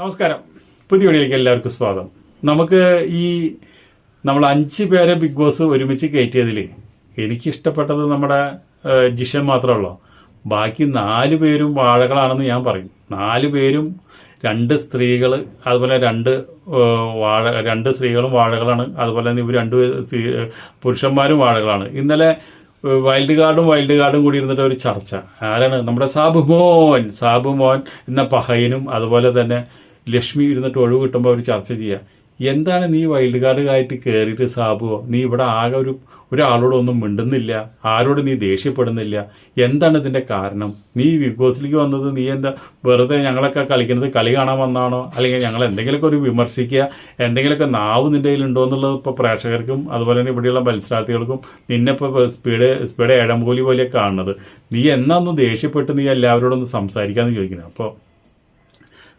നമസ്കാരം. പുതിയ വീഡിയോയിലേക്ക് എല്ലാവർക്കും സ്വാഗതം. നമുക്ക് ഈ നമ്മൾ അഞ്ച് പേരെ ബിഗ് ബോസ് ഒരുമിച്ച് കയറ്റിയതിൽ എനിക്കിഷ്ടപ്പെട്ടത് നമ്മുടെ ജിഷൻ മാത്രമല്ലോ. ബാക്കി നാല് പേരും വാഴകളാണെന്ന് ഞാൻ പറയും. നാല് പേരും രണ്ട് സ്ത്രീകൾ അതുപോലെ രണ്ട് വാഴ രണ്ട് സ്ത്രീകളും വാഴകളാണ്. അതുപോലെ തന്നെ ഇവർ രണ്ട് പുരുഷന്മാരും വാഴകളാണ്. ഇന്നലെ വൈൽഡ് കാർഡും വൈൽഡ് കാർഡും കൂടി ഇരുന്നിട്ട് ഒരു ചർച്ച. ആരാണ്? നമ്മുടെ സാബു മോൻ. സാബു മോൻ എന്ന പഹയനും അതുപോലെ തന്നെ ലക്ഷ്മി ഇരുന്നിട്ട് ഒഴിവ് കിട്ടുമ്പോൾ അവർ ചർച്ച ചെയ്യുക എന്താണ് നീ വൈൽഡ് കാർഡ് ആയിട്ട് കയറിയിട്ട് സാബുവോ നീ ഇവിടെ ആകെ ഒരു ഒരാളോടൊന്നും മിണ്ടുന്നില്ല. ആരോട് നീ ദേഷ്യപ്പെടുന്നില്ല? എന്താണ് ഇതിന്റെ കാരണം? നീ ബിഗ് ബോസിലേക്ക് വന്നത് നീ എന്താ വെറുതെ ഞങ്ങളൊക്കെ കളിക്കുന്നത് കളി കാണാൻ വന്നാണോ? അല്ലെങ്കിൽ ഞങ്ങൾ എന്തെങ്കിലുമൊക്കെ ഒരു വിമർശിക്കുക എന്തെങ്കിലുമൊക്കെ നാവ് നിന്റെ കയ്യിലുണ്ടോ എന്നുള്ളത് ഇപ്പോൾ പ്രേക്ഷകർക്കും അതുപോലെ തന്നെ ഇവിടെയുള്ള മത്സരാർത്ഥികൾക്കും നിന്നെ ഇപ്പോൾ സ്പീഡ് സ്പീഡ് ഏഴംപോലി പോലെ കാണുന്നത്. നീ എന്നാ ഒന്ന് ദേഷ്യപ്പെട്ട് നീ എല്ലാവരോടൊന്ന് സംസാരിക്കാമെന്ന് ചോദിക്കുന്നത്? അപ്പോൾ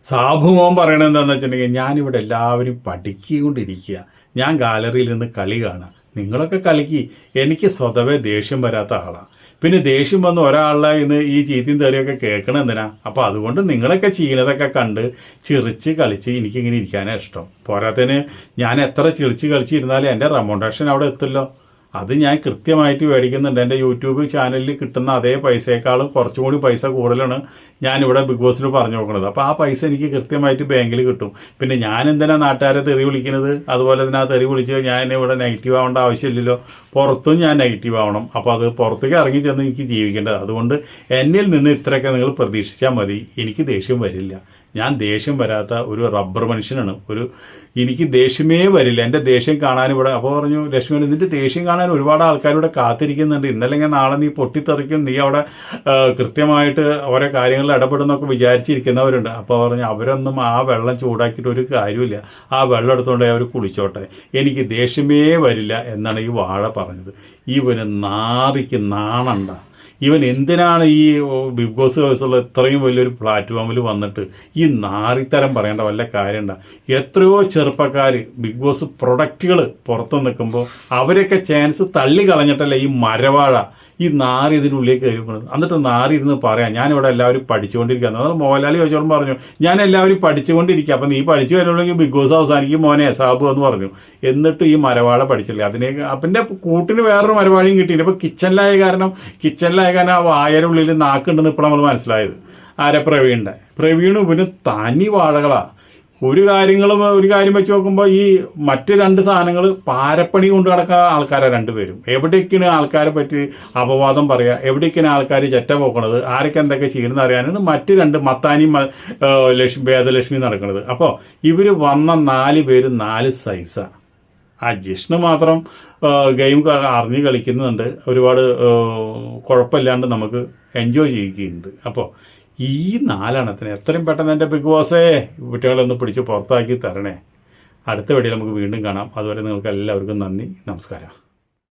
സാബുമോൻ പറയണത് എന്താണെന്ന് വെച്ചിട്ടുണ്ടെങ്കിൽ ഞാനിവിടെ എല്ലാവരും പഠിക്കൊണ്ടിരിക്കുക. ഞാൻ ഗാലറിയിൽ നിന്ന് കളി കാണുക നിങ്ങളൊക്കെ കളിക്ക്. എനിക്ക് സ്വതവേ ദേഷ്യം വരാത്ത ആളാണ് പിന്നെ ദേഷ്യം വന്ന് ഒരാളെ ഇന്ന് ഈ ചീത്തയും തെറിയൊക്കെ കേൾക്കണം എന്തിനാ? അപ്പോൾ അതുകൊണ്ട് നിങ്ങളൊക്കെ ചെയ്യുന്നതൊക്കെ കണ്ട് ചിറിച്ച് കളിച്ച് എനിക്കിങ്ങനെ ഇരിക്കാനാണ് ഇഷ്ടം. പോരാത്തതിന് ഞാൻ എത്ര ചിറിച്ച് കളിച്ചിരുന്നാലും എന്റെ റെമോണ്ടേഷൻ അവിടെ എത്തില്ലോ അത് ഞാൻ കൃത്യമായിട്ട് മേടിക്കുന്നുണ്ട്. എന്റെ യൂട്യൂബ് ചാനലിൽ കിട്ടുന്ന അതേ പൈസയേക്കാളും കുറച്ചും കൂടി പൈസ കൂടുതലാണ് ഞാനിവിടെ ബിഗ് ബോസിൽ പറഞ്ഞു നോക്കുന്നത്. അപ്പോൾ ആ പൈസ എനിക്ക് കൃത്യമായിട്ട് ബാങ്കിൽ കിട്ടും. പിന്നെ ഞാൻ എന്തിനാ നാട്ടുകാരെ തെറി വിളിക്കുന്നത്? അതുപോലെ തന്നെ ആ തെറി വിളിച്ച് ഞാൻ ഇവിടെ നെഗറ്റീവ് ആവേണ്ട ആവശ്യമില്ലല്ലോ. പുറത്തും ഞാൻ നെഗറ്റീവ് ആവണം. അപ്പോൾ അത് പുറത്തേക്ക് ഇറങ്ങി ചെന്ന് എനിക്ക് ജീവിക്കേണ്ടത്. അതുകൊണ്ട് എന്നിൽ നിന്ന് ഇത്രയൊക്കെ നിങ്ങൾ പ്രതീക്ഷിച്ചാൽ മതി. എനിക്ക് ദേഷ്യം വരില്ല. ഞാൻ ദേഷ്യം വരാത്ത ഒരു റബ്ബർ മനുഷ്യനാണ്. ഒരു എനിക്ക് ദേഷ്യമേ വരില്ല. എന്റെ ദേഷ്യം കാണാൻ ഇവിടെ അപ്പോൾ പറഞ്ഞു ലക്ഷ്മി നിന്റെ ദേഷ്യം കാണാൻ ഒരുപാട് ആൾക്കാർ ഇവിടെ കാത്തിരിക്കുന്നുണ്ട്. ഇന്നല്ലെങ്കിൽ നാളെ നീ പൊട്ടിത്തെറിക്കും. നീ അവിടെ കൃത്യമായിട്ട് ഓരോ കാര്യങ്ങളിൽ ഇടപെടുന്നൊക്കെ വിചാരിച്ചിരിക്കുന്നവരുണ്ട്. അപ്പോൾ പറഞ്ഞു അവരൊന്നും ആ വെള്ളം ചൂടാക്കിയിട്ട് ഒരു കാര്യമില്ല ആ വെള്ളം എടുത്തുകൊണ്ട് അവർ കുളിച്ചോട്ടെ. എനിക്ക് ദേഷ്യമേ വരില്ല എന്നാണ് ഈ വാഴ പറഞ്ഞത്. ഇവന് നാറിക്ക് നാണണ്ട. ഇവൻ എന്തിനാണ് ഈ ബിഗ് ബോസ് ഹൗസുള്ള ഇത്രയും വലിയൊരു പ്ലാറ്റ്ഫോമിൽ വന്നിട്ട് ഈ നാറിത്തരം പറയേണ്ട വല്ല കാര്യമുണ്ട? എത്രയോ ചെറുപ്പക്കാർ ബിഗ് ബോസ് പ്രൊഡക്റ്റുകൾ പുറത്ത് നിൽക്കുമ്പോൾ അവരൊക്കെ ചാൻസ് തള്ളി കളഞ്ഞിട്ടല്ലേ ഈ മരവാഴ ഈ നാറി ഇതിനുള്ളിലേക്ക് കയറിക്കുന്നത് എന്നിട്ട് നാറി ഇരുന്ന് പറയാം ഞാനിവിടെ എല്ലാവരും പഠിച്ചുകൊണ്ടിരിക്കുക എന്നാൽ മോഹൻലാൽ ചോദിച്ചോളം പറഞ്ഞു ഞാൻ എല്ലാവരും പഠിച്ചുകൊണ്ടിരിക്കുക അപ്പം നീ പഠിച്ചു വരുള്ളെങ്കിൽ ബിഗ് ബോസ് അവസാനിക്കും മോനെ സാബു എന്ന് പറഞ്ഞു. എന്നിട്ട് ഈ മരവാഴ പഠിച്ചില്ല? അതിനെ അപ്പന്റെ കൂട്ടിന് വേറൊരു മരവാഴയും കിട്ടിയില്ല. ഇപ്പം കിച്ചനിലായ കാരണം കിച്ചണിലായ കാരണം ആ വായയുടെ ഉള്ളിൽ നാക്കുണ്ടെന്ന് ഇപ്പോൾ നമ്മൾ മനസ്സിലായത്. ആരെ പ്രവീണിന്റെ പ്രവീണും ഇവന് തനി വാഴകളാണ് ഒരു കാര്യങ്ങളും ഒരു കാര്യം വെച്ച് നോക്കുമ്പോൾ ഈ മറ്റ് രണ്ട് സാധനങ്ങൾ പാരപ്പണി കൊണ്ട് കിടക്കാൻ ആൾക്കാരെ രണ്ടുപേരും. എവിടേക്കാണ് ആൾക്കാരെ പറ്റി അപവാദം പറയുക എവിടേക്കാണ് ആൾക്കാർ ചെറ്റ പോക്കണത്? ആരൊക്കെ എന്തൊക്കെ ചെയ്യണമെന്ന് അറിയാനാണ് മറ്റ് രണ്ട് മത്താനി ലക്ഷ്മി ഭേദലക്ഷ്മി നടക്കുന്നത് അപ്പോൾ ഇവർ വന്ന നാല് പേര് നാല് സൈസാണ് ആ ജിഷ്ണു മാത്രം ഗെയിം അറിഞ്ഞ് കളിക്കുന്നുണ്ട്. ഒരുപാട് കുഴപ്പമില്ലാണ്ട് നമുക്ക് എൻജോയ് ചെയ്യിക്കുന്നുണ്ട് അപ്പോൾ ഈ നാലെണ്ണത്തിന് എത്രയും പെട്ടെന്ന് എന്റെ ബിഗ് ബോസേ കുട്ടികളൊന്ന് പിടിച്ച് പുറത്താക്കി തരണേ. അടുത്ത വീഡിയോയിൽ നമുക്ക് വീണ്ടും കാണാം. അതുവരെ നിങ്ങൾക്ക് എല്ലാവർക്കും നന്ദി. നമസ്കാരം.